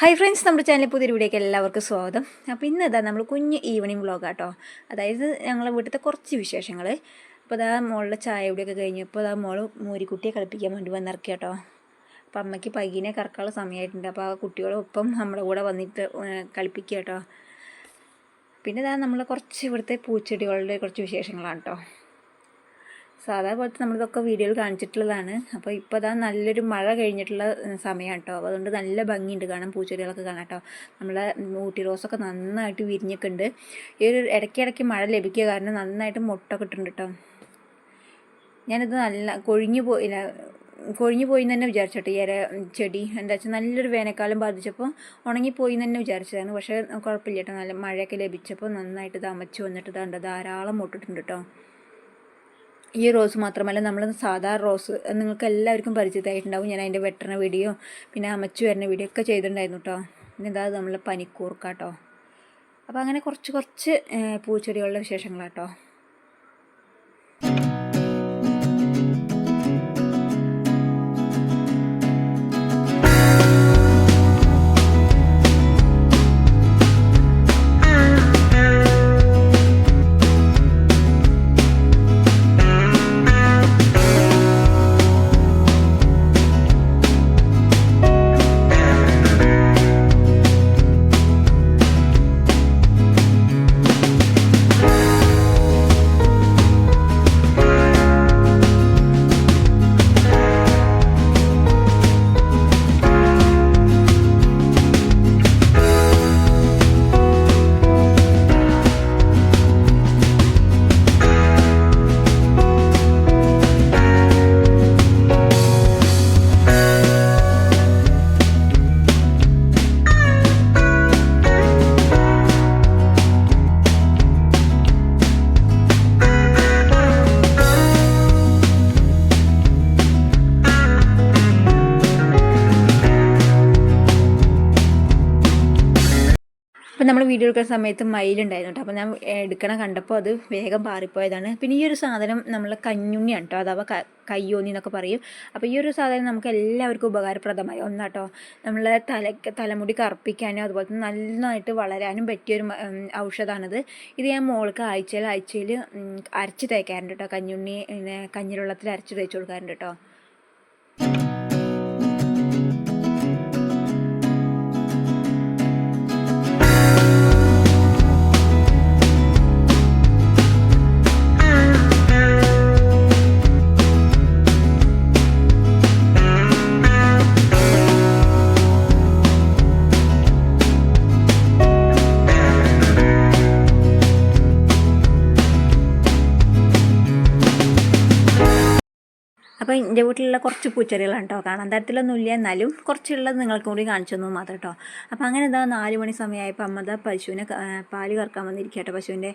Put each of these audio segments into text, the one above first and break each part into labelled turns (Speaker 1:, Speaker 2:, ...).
Speaker 1: Hi friends നമ്മുടെ channel പുതിയ വീഡിയോക്ക് എല്ലാവർക്കും സ്വാഗതം. അപ്പോൾ ഇന്ന് ഇതാ നമ്മൾ കുഞ്ഞ് ഈവനിങ് വ്ളോഗ് കേട്ടോ അതായത് ഞങ്ങളെ വീട്ടിലത്തെ കുറച്ച് വിശേഷങ്ങൾ അപ്പോൾ അതാ മോളുടെ ചായ കഴിഞ്ഞു. കഴിഞ്ഞപ്പോൾ അതാ മോൾ മൂരിക്കുട്ടിയെ കളിപ്പിക്കാൻ വേണ്ടി വന്നിറക്കി കേട്ടോ അപ്പോൾ അമ്മയ്ക്ക് പയ്യനെ കറക്കാനുള്ള സമയമായിട്ടുണ്ട്. അപ്പോൾ ആ കുട്ടികളൊപ്പം നമ്മുടെ കൂടെ വന്നിട്ട് കളിപ്പിക്കുക കേട്ടോ പിന്നെ ഇതാ നമ്മളെ കുറച്ച് ഇവിടുത്തെ പൂച്ചെടികളുടെ കുറച്ച് വിശേഷങ്ങളാണ് കേട്ടോ സാധാ പോലത്തെ നമ്മളിതൊക്കെ വീഡിയോയിൽ കാണിച്ചിട്ടുള്ളതാണ്. അപ്പോൾ ഇപ്പോൾ അതാ നല്ലൊരു മഴ കഴിഞ്ഞിട്ടുള്ള സമയമാണ് കേട്ടോ അപ്പോൾ അതുകൊണ്ട് നല്ല ഭംഗിയുണ്ട് കാണാൻ പൂച്ചെടികളൊക്കെ കാണാം കേട്ടോ നമ്മളെ ഊട്ടി റോസൊക്കെ നന്നായിട്ട് വിരിഞ്ഞൊക്കെ ഉണ്ട് ഈ ഒരു ഇടയ്ക്കിടയ്ക്ക് മഴ ലഭിക്കുക കാരണം നന്നായിട്ട് മുട്ടൊക്കെ ഇട്ടുണ്ട് കേട്ടോ ഞാനിത് നല്ല കൊഴിഞ്ഞു പോയില്ല കൊഴിഞ്ഞു പോയി എന്ന് തന്നെ വിചാരിച്ചോട്ടെ. ഈ ചെടി എന്താ വെച്ചാൽ നല്ലൊരു വേനൽക്കാലം ബാധിച്ചപ്പോൾ ഉണങ്ങിപ്പോയി എന്ന് തന്നെ വിചാരിച്ചതാണ്. പക്ഷേ കുഴപ്പമില്ല കേട്ടോ നല്ല മഴയൊക്കെ ലഭിച്ചപ്പോൾ നന്നായിട്ട് ഇത് അമച്ചു വന്നിട്ട് ഇതാണ്ട് ധാരാളം മുട്ടിട്ടുണ്ട് കേട്ടോ ഈ റോസ് മാത്രമല്ല നമ്മൾ സാധാ റോസ് നിങ്ങൾക്ക് എല്ലാവർക്കും പരിചിതമായിട്ടുണ്ടാവും. ഞാൻ അതിന്റെ വെട്ടണ വീഡിയോ പിന്നെ അമച്ചു വരുന്ന വീഡിയോ ഒക്കെ ചെയ്തിട്ടുണ്ടായിരുന്നു കേട്ടോ പിന്നെ ഇതാ നമ്മൾ പനിക്കൂർക്കാട്ടോ അപ്പോൾ അങ്ങനെ കുറച്ച് കുറച്ച് പൂച്ചെടികളുടെ വിശേഷങ്ങളാട്ടോ അപ്പം നമ്മൾ വീഡിയോ എടുക്കുന്ന സമയത്ത് മയിലുണ്ടായിരുന്നു കേട്ടോ. അപ്പോൾ ഞാൻ എടുക്കണ കണ്ടപ്പോൾ അത് വേഗം പാറിപ്പോയതാണ്. പിന്നെ ഈ ഒരു സാധനം നമ്മൾ കഞ്ഞുണ്ണിയാണ് കേട്ടോ. അഥവാ കയ്യോന്നി എന്നൊക്കെ പറയും. അപ്പോൾ ഈ ഒരു സാധനം നമുക്ക് എല്ലാവർക്കും ഉപകാരപ്രദമായി. ഒന്നാട്ടോ നമ്മളെ തല തലമുടി കറുപ്പിക്കാനും അതുപോലെ തന്നെ നന്നായിട്ട് വളരാനും പറ്റിയൊരു ഔഷധമാണിത് ഇത് ഞാൻ മോൾക്ക് ആഴ്ചയിൽ ആഴ്ചയിൽ അരച്ച് തേക്കാറുണ്ട് കേട്ടോ. കഞ്ഞുണ്ണി പിന്നെ കഞ്ഞിവെള്ളത്തിൽ അരച്ച് തേച്ച് കൊടുക്കാറുണ്ട് കേട്ടോ. എന്റെ വീട്ടിലുള്ള കുറച്ച് പൂച്ചെടികളാണ് കേട്ടോ കാണാൻ തരത്തിലൊന്നുമില്ല എന്നാലും കുറച്ചുള്ളത് നിങ്ങൾക്ക് കൂടി കാണിച്ചു തന്നു മാത്രം കേട്ടോ അപ്പോൾ അങ്ങനെ എന്താ നാല് മണി സമയമായപ്പോൾ അമ്മ പശുവിനെ പാൽ കറക്കാൻ വന്നിരിക്കുക കേട്ടോ പശുവിന്റെ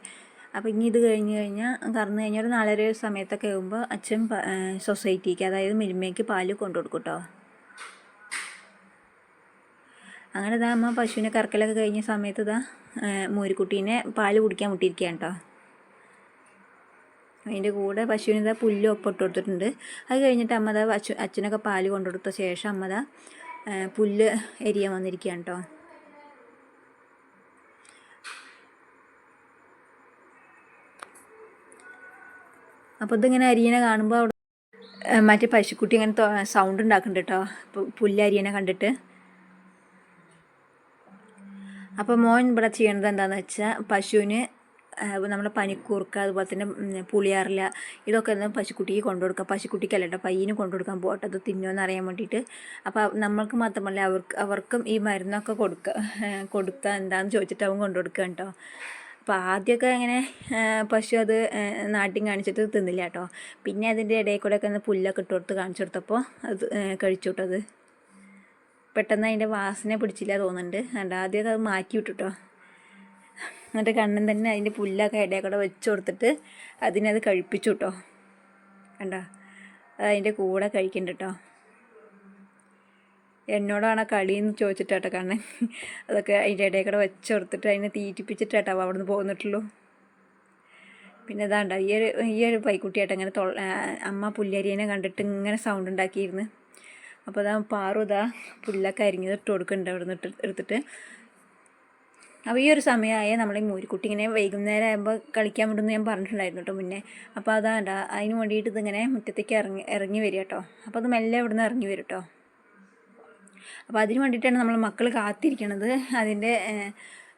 Speaker 1: അപ്പോൾ ഇനി ഇത് കഴിഞ്ഞ് കഴിഞ്ഞാൽ കറന്ന് കഴിഞ്ഞാൽ ഒരു നാലര സമയത്തൊക്കെ ആകുമ്പോൾ അച്ഛൻ സൊസൈറ്റിക്ക് അതായത് മിൽമയ്ക്ക് പാൽ കൊണ്ടു കൊടുക്കും കേട്ടോ അങ്ങനെ ഇതാ അമ്മ പശുവിനെ കറക്കലൊക്കെ കഴിഞ്ഞ സമയത്ത് ഇതാ മൂരിക്കുട്ടീനെ പാൽ കുടിക്കാൻ വിട്ടിരിക്കുകയാണ് കേട്ടോ അതിന്റെ കൂടെ പശുവിന് ഇതാ പുല്ല് ഒപ്പിട്ട് കൊടുത്തിട്ടുണ്ട്. അത് കഴിഞ്ഞിട്ട് അമ്മത അച്ഛ അച്ഛനൊക്കെ പാൽ കൊണ്ടുകൊടുത്ത ശേഷം അമ്മത പുല്ല് എരിയാൻ വന്നിരിക്കുകയാണ് കേട്ടോ. അപ്പോൾ ഇതിങ്ങനെ അരിയനെ കാണുമ്പോൾ അവിടെ മറ്റേ പശുക്കുട്ടി ഇങ്ങനെ സൗണ്ട് ഉണ്ടാക്കുന്നുണ്ട് കേട്ടോ. പുല്ല് അരിയനെ കണ്ടിട്ട്. അപ്പോൾ മോൻ ഇവിടെ ചെയ്യണത് എന്താണെന്ന് വെച്ചാൽ പശുവിന് നമ്മുടെ പനിക്കൂർക്ക അതുപോലെ തന്നെ പുളിയാറില ഇതൊക്കെ ഒന്ന് പശുക്കുട്ടിക്ക് കൊണ്ടു കൊടുക്കുക പശുക്കുട്ടിക്കല്ല കേട്ടോ പയ്യന് കൊണ്ടു കൊടുക്കാൻ പോകട്ടെ അത് തിന്നുമെന്ന് അറിയാൻ വേണ്ടിയിട്ട്. അപ്പോൾ നമ്മൾക്ക് മാത്രമല്ല അവർക്ക് അവർക്കും ഈ മരുന്നൊക്കെ കൊടുക്കുക കൊടുത്താൽ എന്താണെന്ന് ചോദിച്ചിട്ട് അവൻ കൊണ്ടു കൊടുക്കുക കേട്ടോ അപ്പോൾ ആദ്യമൊക്കെ അങ്ങനെ പശു അത് നാട്ടിൽ കാണിച്ചിട്ട് തിന്നില്ല കേട്ടോ പിന്നെ അതിന്റെ ഇടയിൽ കൂടെ ഒക്കെ ഒന്ന് പുല്ലൊക്കെ ഇട്ട് കൊടുത്ത് കാണിച്ചു കൊടുത്തപ്പോൾ അത് കഴിച്ചു അത്. പെട്ടെന്ന് അതിന്റെ വാസന പിടിച്ചില്ല തോന്നുന്നുണ്ട്. ആദ്യമൊക്കെ അത് മാറ്റി വിട്ടു കേട്ടോ എന്നിട്ട് കണ്ണൻ തന്നെ അതിന്റെ പുല്ലൊക്കെ ഇടയിൽ കൂടെ വെച്ച് കൊടുത്തിട്ട് അതിനത് കഴിപ്പിച്ചു കേട്ടോ കണ്ടോ? അത് അതിന്റെ കൂടെ കഴിക്കണ്ട കേട്ടോ എന്നോടാണ് കളിയെന്ന് ചോദിച്ചിട്ടാട്ടോ കണ്ണൻ അതൊക്കെ അതിന്റെ ഇടയിൽ കൂടെ വെച്ച് കൊടുത്തിട്ട് അതിനെ തീറ്റിപ്പിച്ചിട്ടാട്ടോ അവിടെ നിന്ന് പോന്നിട്ടുള്ളൂ. പിന്നെ ഇതാണ്ട ഈ ഒരു ഈ ഒരു പൈക്കുട്ടിയായിട്ട് അങ്ങനെ അമ്മ പുല്ലരിയനെ കണ്ടിട്ട് ഇങ്ങനെ സൗണ്ട് ഉണ്ടാക്കിയിരുന്നു. അപ്പോൾ അതാ പാറു ഇതാ പുല്ലൊക്കെ അരിഞ്ഞത് ഇട്ട് കൊടുക്കുന്നുണ്ട് അവിടെ നിന്ന് എടുത്തിട്ട്. അപ്പോൾ ഈ ഒരു സമയമായ നമ്മൾ ഈ മൂരിക്കുട്ടി ഇങ്ങനെ വൈകുന്നേരം ആകുമ്പോൾ കളിക്കാൻ വിടുമെന്ന് ഞാൻ പറഞ്ഞിട്ടുണ്ടായിരുന്നു കേട്ടോ മുന്നേ. അപ്പോൾ അതാണ്ട അതിന് വേണ്ടിയിട്ട് ഇതിങ്ങനെ മുറ്റത്തേക്ക് ഇറങ്ങി ഇറങ്ങി വരിക കേട്ടോ അപ്പോൾ അത് മെല്ലെ ഇവിടെ നിന്ന് ഇറങ്ങി വരും കേട്ടോ അപ്പോൾ അതിന് വേണ്ടിയിട്ടാണ് നമ്മൾ മക്കൾ കാത്തിരിക്കണത്. അതിന്റെ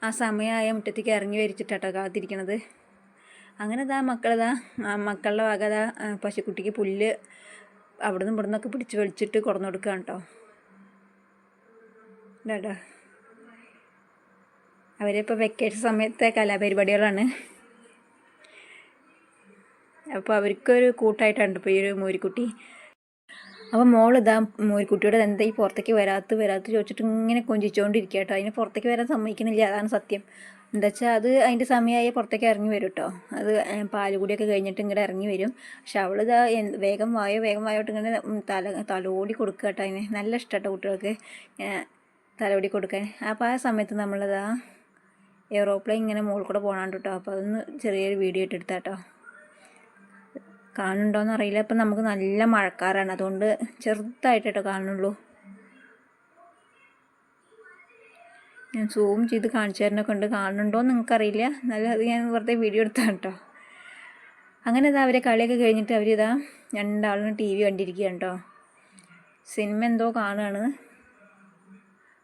Speaker 1: ആ സമയമായ മുറ്റത്തേക്ക് ഇറങ്ങി വരിച്ചിട്ടാട്ടോ കാത്തിരിക്കണത്. അങ്ങനെ ഇതാ മക്കളതാ മക്കളുടെ വക ഇതാ പശുക്കുട്ടിക്ക് പുല്ല് അവിടെ ഇവിടുന്നൊക്കെ പിടിച്ച് വലിച്ചിട്ട് കൊടുന്നു കൊടുക്കുകയാണ് കേട്ടോ ഇതാട്ടോ അവരിപ്പോൾ വെക്കേഷൻ സമയത്തെ കലാപരിപാടികളാണ്. അപ്പോൾ അവർക്കൊരു കൂട്ടായിട്ടുണ്ട് ഇപ്പോൾ ഈ ഒരു മോരിക്കുട്ടി അപ്പോൾ മോൾ ഇതാ മോരിക്കുട്ടിയോട് എന്താ ഈ പുറത്തേക്ക് വരാത്ത വരാത്ത ചോദിച്ചിട്ട് ഇങ്ങനെ കൊഞ്ചിച്ചുകൊണ്ടിരിക്കുക കേട്ടോ അതിന് പുറത്തേക്ക് വരാൻ സമ്മതിക്കണില്ല അതാണ് സത്യം. എന്താ വെച്ചാൽ അത് അതിന്റെ സമയമായി പുറത്തേക്ക് ഇറങ്ങി വരും കേട്ടോ അത് പാൽ പാലുകൂടിയൊക്കെ കഴിഞ്ഞിട്ട് ഇങ്ങോട്ട് ഇറങ്ങി വരും. പക്ഷെ അവളിതാ വേഗം വായോ വേഗം വായോട്ട് ഇങ്ങനെ തല തലോടി കൊടുക്കുക കേട്ടോ അതിന്. നല്ല ഇഷ്ടം കേട്ടോ കുട്ടികൾക്ക് തലോടി കൊടുക്കാൻ. അപ്പോൾ ആ സമയത്ത് നമ്മളിതാ എയ്റോപ്ലെയിൻ ഇങ്ങനെ മുകളിൽ കൂടെ പോകണുണ്ട് കേട്ടോ അപ്പോൾ അതൊന്ന് ചെറിയൊരു വീഡിയോ ഇട്ട് എടുത്താട്ടോ കാണുന്നുണ്ടോയെന്ന് അറിയില്ല. ഇപ്പം നമുക്ക് നല്ല മഴക്കാരാണ് അതുകൊണ്ട് ചെറുതായിട്ട് കേട്ടോ കാണുള്ളൂ ഞാൻ സൂം ചെയ്ത് കാണിച്ചു തരുന്നൊക്കെ ഉണ്ട്. കാണുന്നുണ്ടോ എന്ന് നിങ്ങൾക്കറിയില്ല. നല്ല അത് ഞാൻ വെറുതെ വീഡിയോ എടുത്താണ് കേട്ടോ അങ്ങനെ ഇതാ അവരെ കളിയൊക്കെ കഴിഞ്ഞിട്ട് അവരിതാ രണ്ടാളും ടി വി കണ്ടിരിക്കുകയാണ് കേട്ടോ സിനിമ എന്തോ കാണുകയാണ്.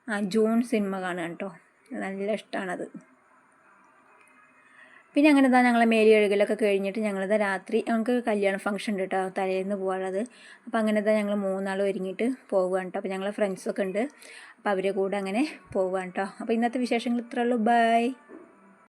Speaker 1: ആ ജൂൺ സിനിമ കാണുകയാണ് കേട്ടോ നല്ല ഇഷ്ടമാണത്. പിന്നെ അങ്ങനെ ഞങ്ങളെ മേലി എഴുകലൊക്കെ കഴിഞ്ഞിട്ട് ഞങ്ങളിതാ രാത്രി ഞങ്ങൾക്ക് കല്യാണ ഫംഗ്ഷൻ ഉണ്ട് കേട്ടോ തലേന്ന് പോകാനുള്ളത് അപ്പോൾ അങ്ങനെ ഇതാ ഞങ്ങൾ മൂന്നാൾ ഒരുങ്ങിയിട്ട് പോവുകയാണ് കേട്ടോ അപ്പോൾ ഞങ്ങളെ ഫ്രണ്ട്സൊക്കെ ഉണ്ട്. അപ്പോൾ അവരെ കൂടെ അങ്ങനെ പോവുകയാണ് കേട്ടോ അപ്പോൾ ഇന്നത്തെ വിശേഷങ്ങൾ ഇത്രയുള്ളൂ ബൈ